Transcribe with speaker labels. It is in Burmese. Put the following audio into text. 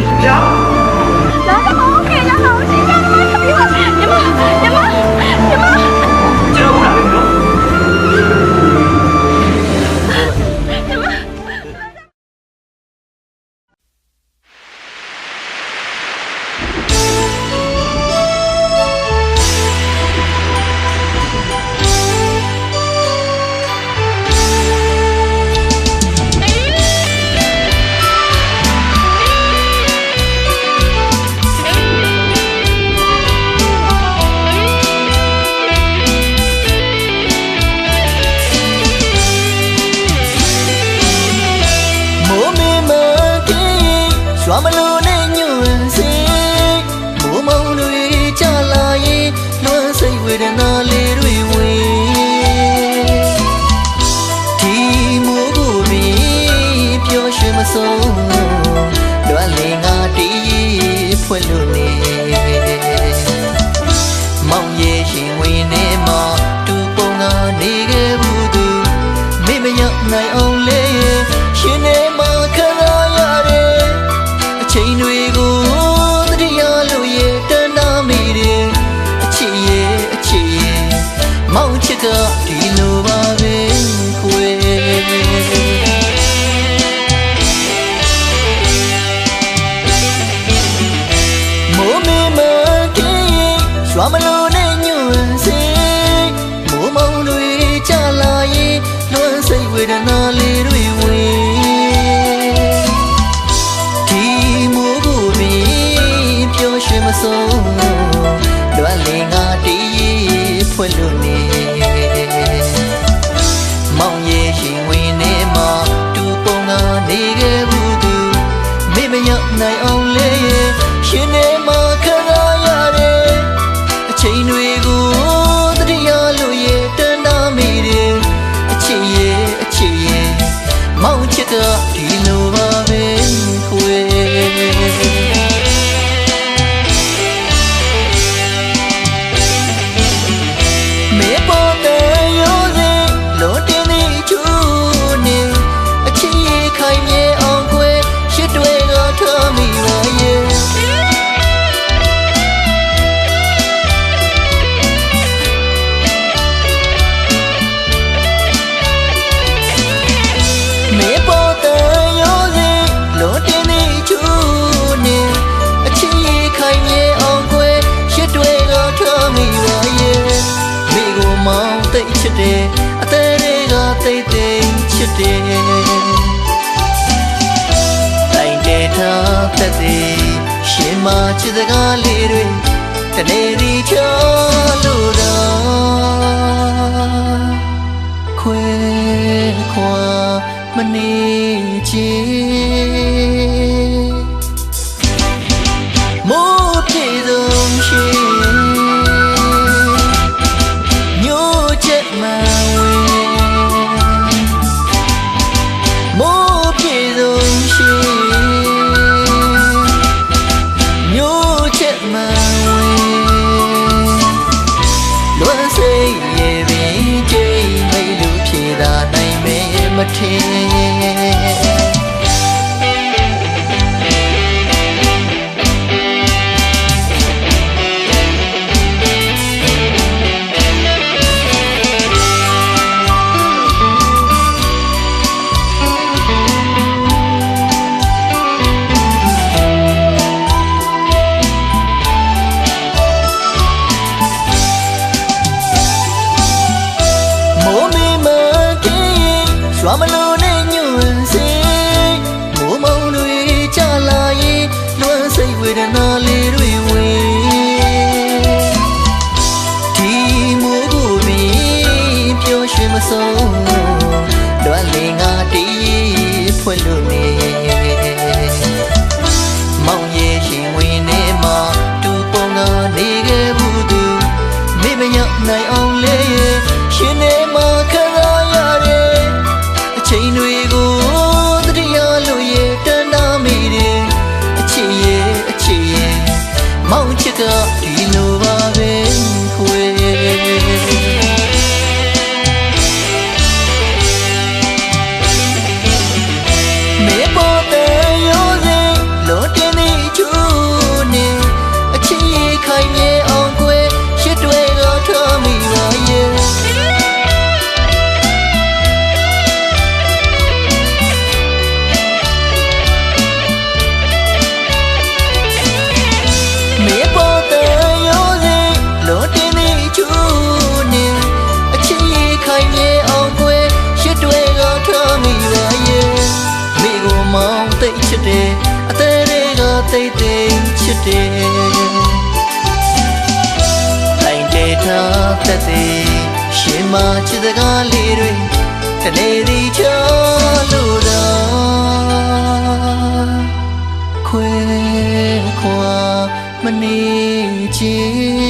Speaker 1: Yeah. ဒနာလေးတွေဝင်ဒီမိုးကိုပြီးပျော်ရွှင်မဆုံးလွယ်လေငါတီးဖွင့်လို့နေမောင်ရဲ့ရှင်ဝင်နေမှာသူပုံကနေခဲ့ဘူးသူမိမရနိုင်အောင်လေ விட நாளிரு ရှင်မချစ်စကားလေးတွေတနေဒီချောလို့တော့ခွဲခွာမနေချင် King. တီးဖွင့်လို့နေ တယ်တိုင်တဲ့သာသက်သေးရှင်မချစ်စကားလေးတွေတလေသည်ချလို့တော့ခွဲခွာမနေချင်